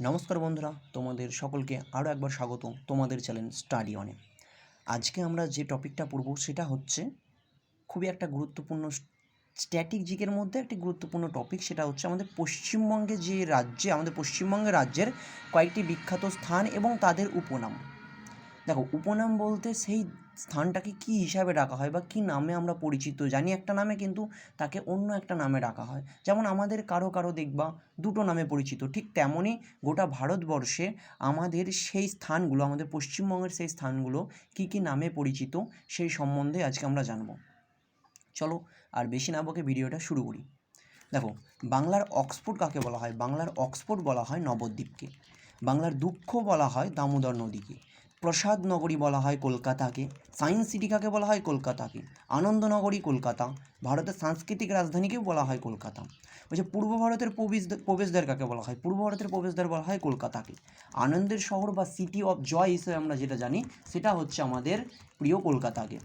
নমস্কার বন্ধুরা, তোমাদের সকলকে আরও একবার স্বাগত তোমাদের চ্যানেল স্টাডি অনে। আজকে আমরা যে টপিকটা পড়ব সেটা হচ্ছে খুবই একটা গুরুত্বপূর্ণ স্ট্যাটিক জিকের মধ্যে একটি গুরুত্বপূর্ণ টপিক, সেটা হচ্ছে আমাদের পশ্চিমবঙ্গে যে রাজ্যে, আমাদের পশ্চিমবঙ্গে রাজ্যের কয়েকটি বিখ্যাত স্থান এবং তাদের উপনাম। দেখো, উপনাম বলতে সেই স্থানটাকে কী হিসাবে ডাকা হয় বা কী নামে আমরা পরিচিত জানি, একটা নামে কিন্তু তাকে অন্য একটা নামে ডাকা হয়। যেমন আমাদের কারও কারও দেখবা দুটো নামে পরিচিত, ঠিক তেমনই গোটা ভারতবর্ষে আমাদের সেই স্থানগুলো, আমাদের পশ্চিমবঙ্গের সেই স্থানগুলো কী কী নামে পরিচিত সেই সম্বন্ধে আজকে আমরা জানব। চলো আর বেশি না বকে ভিডিওটা শুরু করি। দেখো, বাংলার অক্সফোর্ড কাকে বলা হয়? বাংলার অক্সফোর্ড বলা হয় নবদ্বীপকে। বাংলার দুঃখ বলা হয় দামোদর নদীকে। প্রসাদ নগরী বলা হয় কলকাতাকে, সায়েন্স সিটি কাকে বলা হয় কলকাতাকে আনন্দনগরী কলকাতা, ভারতের সাংস্কৃতিক রাজধানীকেও বলা হয় কলকাতা। বলছে পূর্ব ভারতের প্রবেশ প্রবেশদ্বার কাকে বলা হয়? পূর্ব ভারতের প্রবেশদ্বার বলা হয় কলকাতাকে। আনন্দের শহর বা সিটি অফ জয় হিসেবে আমরা যেটা জানি, সেটা হচ্ছে আমাদের প্রিয় কলকাতাকে।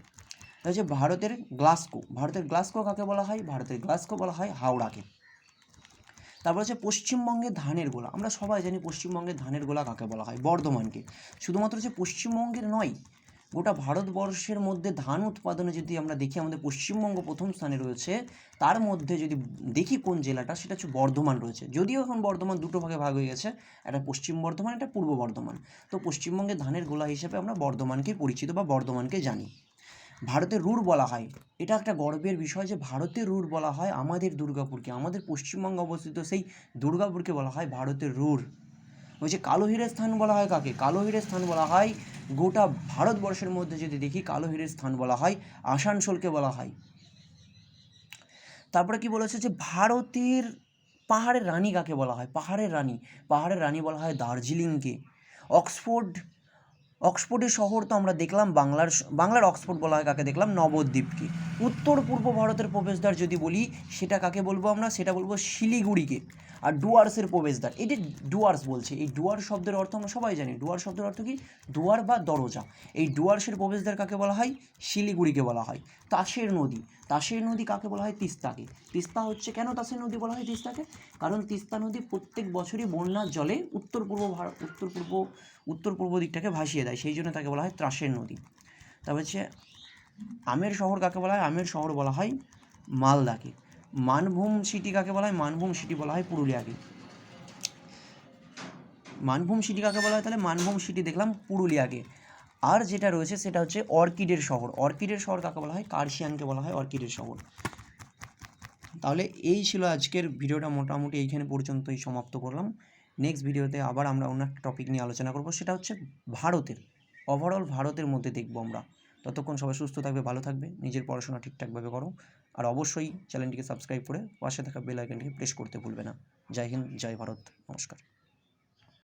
হচ্ছে ভারতের গ্লাস্কো ভারতের গ্লাস্কো কাকে বলা হয়? ভারতের গ্লাস্কো বলা হয় হাওড়াকে। তারপর হচ্ছে পশ্চিমবঙ্গের ধানের গোলা। আমরা সবাই জানি পশ্চিমবঙ্গের ধানের গোলা কাকে বলা হয়? বর্ধমানকে। শুধুমাত্র যে পশ্চিমবঙ্গের নয়, গোটা ভারতবর্ষের মধ্যে ধান উৎপাদনে যদি আমরা দেখি, আমাদের পশ্চিমবঙ্গ প্রথম স্থানে রয়েছে, তার মধ্যে যদি দেখি কোন জেলাটা, সেটা হচ্ছে বর্ধমান রয়েছে। যদিও এখন বর্ধমান দুটো ভাগে ভাগ হয়ে গেছে, একটা পশ্চিম বর্ধমান, একটা পূর্ব বর্ধমান। তো পশ্চিমবঙ্গের ধানের গোলা হিসেবে আমরা বর্ধমানকে পরিচিত বা বর্ধমানকে জানি। ভারতের রুর বলা হয়। এটা একটা গর্বের বিষয় যে ভারতের রুর বলা হয় আমাদের দুর্গাপুরকে। আমাদের পশ্চিমবঙ্গে অবস্থিত সেই দুর্গাপুরকে বলা হয় ভারতের রুর। ওই যে কালো হীরের স্থান বলা হয় কাকে? কালো হীরের স্থান বলা হয় গোটা ভারতবর্ষের মধ্যে যদি দেখি কালো হীরের স্থান বলা হয়, আসানসোলকে বলা হয়। তারপরে কি বলেছে যে ভারতের পাহাড়ের রানী কাকে বলা হয়? পাহাড়ের রানী। পাহাড়ের রানী বলা হয় দার্জিলিংকে। অক্সফোর্ড অক্সফোর্ডের শহর তো আমরা দেখলাম বাংলার বাংলার অক্সফোর্ড বলা হয় কাকে দেখলাম? নবদ্বীপকে। উত্তর পূর্ব ভারতের প্রবেশদ্বার যদি বলি, সেটা কাকে বলব আমরা? সেটা বলব শিলিগুড়িকে। আর ডুয়ার্সের প্রবেশদ্বার। এটি ডুয়ার্স বলছে, এই ডুয়ার শব্দের অর্থ আমরা সবাই জানি। ডুয়ার শব্দের অর্থ কি? দুয়ার বা দরজা। এই ডুয়ার্সের প্রবেশদ্বার কাকে বলা হয়? শিলিগুড়িকে বলা হয়। তাসের নদী। তাসের নদী কাকে বলা হয়? তিস্তাকে। তিস্তা হচ্ছে কেন তাসের নদী বলা হয় তিস্তাকে? কারণ তিস্তা নদী প্রত্যেক বছরই বন্যার জলে উত্তর পূর্ব ভারত উত্তর পূর্ব উত্তর পূর্ব দিকটাকে ভাসিয়ে দেয়। সেই জন্য তাকে বলা হয় ত্রাসের নদী। তারপর হচ্ছে আমের শহর কাকে বলা হয়? আমের শহর বলা হয় মালদাকে। মানভূম সিটি কাকে বলা হয়? মানভূম সিটি বলা হয় পুরুলিয়াকে। মানভূম সিটি কাকে বলা হয়? তাহলে মানভূম সিটি দেখলাম পুরুলিয়াকে। আর যেটা রয়েছে সেটা হচ্ছে অর্কিডের শহর। অর্কিডের শহর কাকে বলা হয়? কার্শিয়ানকে বলা হয় অর্কিডের শহর। তাহলে এই ছিল আজকের ভিডিওটা। মোটামুটি এইখানে পর্যন্তই সমাপ্ত করলাম। নেক্সট ভিডিওতে আবার আমরা অন্য একটা টপিক নিয়ে আলোচনা করব। সেটা হচ্ছে ভারতের। ওভারঅল ভারতের মধ্যে দেখব আমরা। ততক্ষণ সবাই সুস্থ থাকবে, ভালো থাকবে, নিজের পড়াশোনা ঠিকঠাকভাবে করো। আর অবশ্যই চ্যানেলটিকে সাবস্ক্রাইব করে পাশে থাকা বেল আইকনটিকে প্রেস করতে ভুলবে না। জয় হিন্দ, জয় ভারত, নমস্কার।